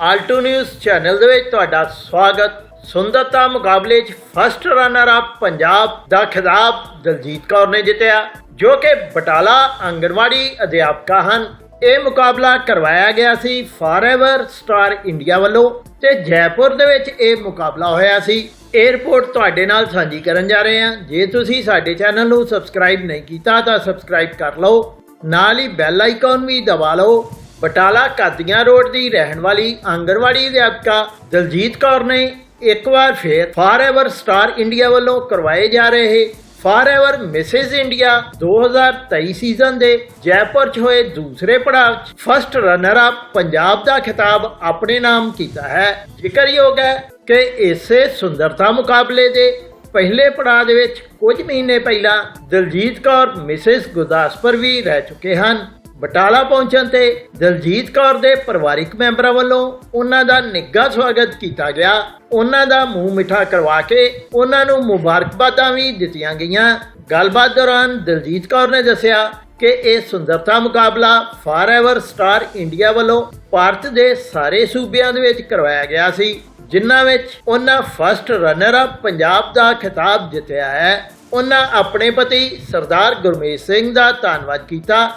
Alto news channel ਦੇ ਵਿੱਚ ਤੁਹਾਡਾ ਸਵਾਗਤ। ਸੁੰਦਰਤਾ ਮੁਕਾਬਲੇ 'ਚ ਫਸਟ ਰਨਰ ਅਪ ਪੰਜਾਬ ਦਾ ਖਿਤਾਬ ਦਲਜੀਤ ਕੌਰ ਨੇ ਜਿੱਤਿਆ, ਜੋ ਕਿ ਬਟਾਲਾ, ਆਂਗਣਵਾੜੀ ਅਧਿਆਪਕਾ ਹਨ। ਇਹ ਮੁਕਾਬਲਾ ਕਰਵਾਇਆ ਗਿਆ ਸੀ ਫਾਰਐਵਰ ਸਟਾਰ ਇੰਡੀਆ ਵੱਲੋਂ ਤੇ ਜੈਪੁਰ ਦੇ ਵਿੱਚ ਇਹ ਮੁਕਾਬਲਾ ਹੋਇਆ ਸੀ। ਇਹ ਤੁਹਾਡੇ ਨਾਲ ਸਾਂਝੀ ਕਰਨ ਜਾ ਰਹੇ ਹਾਂ। ਜੇ ਤੁਸੀਂ ਸਾਡੇ ਚੈਨਲ ਨੂੰ ਸਬਸਕ੍ਰਾਈਬ ਨਹੀਂ ਕੀਤਾ ਤਾਂ ਸਬਸਕ੍ਰਾਈਬ ਕਰ ਲਓ। ਨਾਲ ਹੀ ਬੈਲ ਆਈਕਨ ਵੀ ਦਬਾ ਲਓ। ਬਟਾਲਾ ਕਾਦੀਆਂ ਰੋਡ ਦੀ ਰਹਿਣ ਵਾਲੀ ਆਂਗਣਵਾੜੀ ਅਧਿਆਪਕਾ ਦਲਜੀਤ ਕੌਰ ਨੇ ਇੱਕ ਵਾਰ ਫੇਰ ਫਾਰਐਵਰ ਸਟਾਰ ਇੰਡੀਆ ਵੱਲੋਂ ਕਰਵਾਏ ਜਾ ਰਹੇ ਫਾਰਐਵਰ ਮਿਸਿਸ ਇੰਡੀਆ 2023 ਸੀਜ਼ਨ ਦੇ ਜੈਪੁਰ 'ਚ ਹੋਏ ਦੂਸਰੇ ਪੜਾਅ 'ਚ ਫਸਟ ਰਨਰ ਅਪ ਪੰਜਾਬ ਦਾ ਖਿਤਾਬ ਆਪਣੇ ਨਾਮ ਕੀਤਾ ਹੈ। ਜ਼ਿਕਰਯੋਗ ਹੈ ਕਿ ਇਸੇ ਸੁੰਦਰਤਾ ਮੁਕਾਬਲੇ ਦੇ ਪਹਿਲੇ ਪੜਾਅ ਦੇ ਵਿੱਚ ਕੁਝ ਮਹੀਨੇ ਪਹਿਲਾਂ ਦਲਜੀਤ ਕੌਰ ਮਿਸਿਸ ਗੁਰਦਾਸਪੁਰ ਵੀ ਰਹਿ ਚੁੱਕੇ ਹਨ। ਬਟਾਲਾ ਪਹੁੰਚਣ ਤੇ ਦਲਜੀਤ ਕੌਰ ਦੇ ਪਰਿਵਾਰਿਕ ਮੈਂਬਰਾਂ ਵੱਲੋਂ ਉਹਨਾਂ ਦਾ ਨਿੱਘਾ ਸਵਾਗਤ ਕੀਤਾ ਗਿਆ। ਉਹਨਾਂ ਦਾ ਮੂੰਹ ਮਿੱਠਾ ਕਰਵਾ ਕੇ ਉਹਨਾਂ ਨੂੰ ਮੁਬਾਰਕਬਾਦਾਂ ਵੀ ਦਿੱਤੀਆਂ ਗਈਆਂ। ਗੱਲਬਾਤ ਦੌਰਾਨ ਦਲਜੀਤ ਕੌਰ ਨੇ ਦੱਸਿਆ ਕਿ ਇਹ ਸੁੰਦਰਤਾ ਮੁਕਾਬਲਾ ਫਾਰਐਵਰ ਸਟਾਰ ਇੰਡੀਆ ਵੱਲੋਂ ਭਾਰਤ ਦੇ ਸਾਰੇ ਸੂਬਿਆਂ ਦੇ ਵਿੱਚ ਕਰਵਾਇਆ ਗਿਆ ਸੀ, ਜਿਨ੍ਹਾਂ ਵਿੱਚ ਉਹਨਾਂ ਫਸਟ ਰਨਰ ਅਪ ਪੰਜਾਬ ਦਾ ਖਿਤਾਬ ਜਿੱਤਿਆ ਹੈ। ਉਹਨਾਂ ਆਪਣੇ ਪਤੀ ਸਰਦਾਰ ਗੁਰਮੇਸ਼ ਸਿੰਘ ਦਾ ਧੰਨਵਾਦ ਕੀਤਾ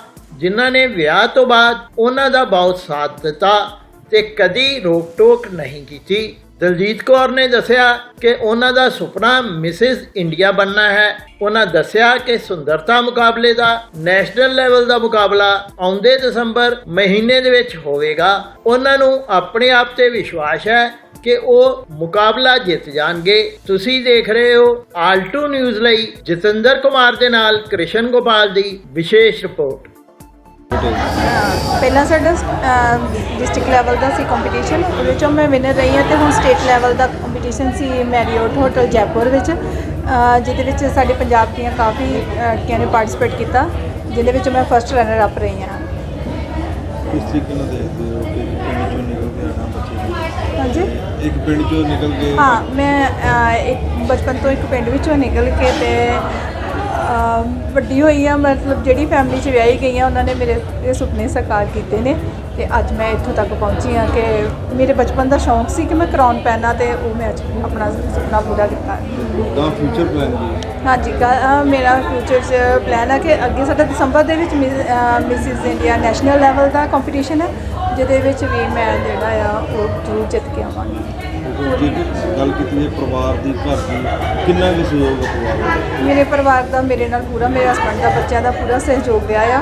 ਜਿਨ੍ਹਾਂ ਨੇ ਵਿਆਹ ਤੋਂ ਬਾਅਦ ਉਹਨਾਂ ਦਾ ਬਹੁਤ ਸਾਥ ਦਿੱਤਾ ਤੇ ਕਦੀ ਰੋਕ ਟੋਕ ਨਹੀਂ ਕੀਤੀ। ਦਲਜੀਤ ਕੌਰ ਨੇ ਦੱਸਿਆ ਕਿ ਉਹਨਾਂ ਦਾ ਸੁਪਨਾ ਮਿਸਿਸ ਇੰਡੀਆ ਬਣਨਾ ਹੈ। ਉਹਨਾਂ ਦੱਸਿਆ ਕਿ ਸੁੰਦਰਤਾ ਮੁਕਾਬਲੇ ਦਾ, ਨੈਸ਼ਨਲ ਲੈਵਲ ਦਾ ਮੁਕਾਬਲਾ ਆਉਂਦੇ ਦਸੰਬਰ ਮਹੀਨੇ ਦੇ ਵਿੱਚ ਹੋਵੇਗਾ। ਉਹਨਾਂ ਨੂੰ ਆਪਣੇ ਆਪ ਤੇ ਵਿਸ਼ਵਾਸ ਹੈ ਕਿ ਉਹ ਮੁਕਾਬਲਾ ਜਿੱਤ ਜਾਣਗੇ। ਤੁਸੀਂ ਦੇਖ ਰਹੇ ਹੋ ਆਲਟੂ ਨਿਊਜ਼ ਲਈ ਜਤਿੰਦਰ ਕੁਮਾਰ ਦੇ ਨਾਲ ਕ੍ਰਿਸ਼ਨ ਗੋਪਾਲ ਦੀ ਵਿਸ਼ੇਸ਼ ਰਿਪੋਰਟ। ਪਹਿਲਾਂ ਸਾਡਾ ਡਿਸਟ੍ਰਿਕਟ ਲੈਵਲ ਦਾ ਸੀ ਕੰਪੀਟੀਸ਼ਨ ਉਹਦੇ ਚੋਂ ਮੈਂ ਵਿਨਰ ਰਹੀ ਹਾਂ ਤੇ ਹੁਣ ਸਟੇਟ ਲੈਵਲ ਦਾ ਕੰਪੀਟੀਸ਼ਨ ਸੀ ਮੈਰੀਓਟ ਹੋਟਲ ਜੈਪੁਰ ਵਿੱਚ ਜਿਹਦੇ ਵਿੱਚ ਸਾਡੇ ਪੰਜਾਬ ਦੀਆਂ ਕਾਫੀ ਲੜਕੀਆਂ ਨੇ ਪਾਰਟਿਸਿਪੇਟ ਕੀਤਾ ਜਿਹਦੇ ਵਿੱਚ ਮੈਂ ਫਸਟ ਰਨਰ ਅਪ ਰਹੀ ਹਾਂ। ਕਿਸ ਤਰੀਕੇ ਨਾਲ ਦੇਖਦੇ ਹੋ ਕਿ ਪਿੰਡ ਚੋਂ ਨਿਕਲ ਕੇ ਆਣਾ ਬੱਚੇ ਨੂੰ? ਹਾਂਜੀ? ਇੱਕ ਪਿੰਡ ਚੋਂ ਨਿਕਲ ਕੇ ਹਾਂ ਮੈਂ ਇੱਕ ਬਚਪਨ ਤੋਂ ਇੱਕ ਪਿੰਡ ਵਿੱਚੋਂ ਨਿਕਲ ਕੇ ਤੇ ਵੱਡੀ ਹੋਈ ਆ ਮਤਲਬ ਜਿਹੜੀ ਫੈਮਿਲੀ 'ਚ ਵਿਆਹੀ ਗਈ ਆ ਉਹਨਾਂ ਨੇ ਮੇਰੇ ਇਹ ਸੁਪਨੇ ਸਾਕਾਰ ਕੀਤੇ ਨੇ ਤੇ ਅੱਜ ਮੈਂ ਇੱਥੋਂ ਤੱਕ ਪਹੁੰਚੀ ਆ ਕਿ ਮੇਰੇ ਬਚਪਨ ਦਾ ਸ਼ੌਂਕ ਸੀ ਕਿ ਮੈਂ ਕਰਾਉਨ ਪਹਿਨਾ ਤੇ ਉਹ ਮੈਂ ਅੱਜ ਆਪਣਾ ਸੁਪਨਾ ਪੂਰਾ ਕੀਤਾ ਦਾ ਫਿਊਚਰ ਪਲਾਨ ਕੀ ਹੈ? ਹਾਂਜੀ ਗਾ- ਅ, ਮੇਰਾ ਫਿਊਚਰ 'ਚ ਪਲਾਨ ਹੈ ਕਿ ਅੱਗੇ ਸਾਡਾ ਦਸੰਬਰ ਦੇ ਵਿੱਚ ਮਿਸਿਸ ਇੰਡੀਆ ਨੈਸ਼ਨਲ ਲੈਵਲ ਦਾ ਕੰਪੀਟੀਸ਼ਨ ਹੈ ਜਿਹਦੇ ਵਿੱਚ ਵੀ ਮੈਂ ਜਿਹੜਾ ਆ ਉਹ ਜ਼ਰੂਰ ਜਿੱਤ ਕੇ ਆਵਾਂਗੀ ਜੇ ਗੱਲ ਕੀਤੀ ਜਾਏ ਪਰਿਵਾਰ ਦੀ ਘਰ ਦੀ ਕਿੰਨਾ ਕੁ ਸਹਿਯੋਗ ਹੈ ਪਰਿਵਾਰ ਦਾ? ਮੇਰੇ ਪਰਿਵਾਰ ਦਾ ਮੇਰੇ ਨਾਲ ਪੂਰਾ ਮੇਰੇ ਹਸਬੰਡ ਦਾ ਬੱਚਿਆਂ ਦਾ ਪੂਰਾ ਸਹਿਯੋਗ ਰਿਹਾ ਆ।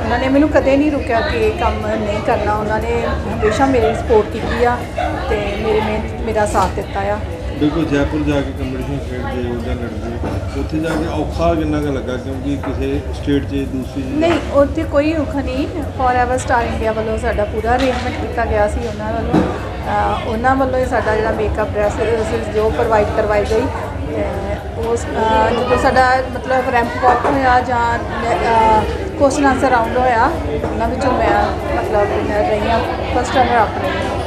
ਉਹਨਾਂ ਨੇ ਮੈਨੂੰ ਕਦੇ ਨਹੀਂ ਰੁਕਿਆ ਕਿ ਇਹ ਕੰਮ ਨਹੀਂ ਕਰਨਾ। ਉਹਨਾਂ ਨੇ ਹਮੇਸ਼ਾ ਮੇਰੀ ਸਪੋਰਟ ਕੀਤੀ ਆ ਤੇ ਮੇਰੇ ਮਿਹਨਤ ਮੇਰਾ ਸਾਥ ਦਿੱਤਾ ਆ। ਦੇਖੋ ਜੈਪੁਰ ਜਾ ਕੇ ਕੰਪੀਟੀਸ਼ਨ ਖੇਡਦੇ ਹੋ ਜਾਂ ਲੜਦੇ ਉੱਥੇ ਜਾ ਕੇ ਔਖਾ ਕਿੰਨਾ ਕੁ ਲੱਗਾ? ਕਿਉਂਕਿ ਕਿਸੇ ਸਟੇਟ 'ਚ ਦੂਸਰੀ ਨਹੀਂ ਉੱਥੇ ਕੋਈ ਔਖਾ ਨਹੀਂ। ਫੋਰ ਐਵਰ ਸਟਾਰ ਇੰਡੀਆ ਵੱਲੋਂ ਸਾਡਾ ਪੂਰਾ ਅਰੇਂਜਮੈਂਟ ਕੀਤਾ ਗਿਆ ਸੀ ਉਹਨਾਂ ਵੱਲੋਂ। ਉਹਨਾਂ ਵੱਲੋਂ ਹੀ ਸਾਡਾ ਜਿਹੜਾ ਮੇਕਅਪ ਡਰੈਸ ਜੋ ਪ੍ਰੋਵਾਈਡ ਕਰਵਾਈ ਗਈ ਤੇ ਉਸ ਜਦੋਂ ਸਾਡਾ ਮਤਲਬ ਰੈਂਪ ਵਾਕ ਹੋਇਆ ਜਾਂ ਕੁਐਸਚਨ ਆਨਸਰ ਰਾਉਂਡ ਹੋਇਆ, ਉਹਨਾਂ ਵਿੱਚੋਂ ਮੈਂ ਮਤਲਬ winner ਰਹੀ ਹਾਂ ਫਸਟ ਰਨਰ ਅਪ ਰਹੀ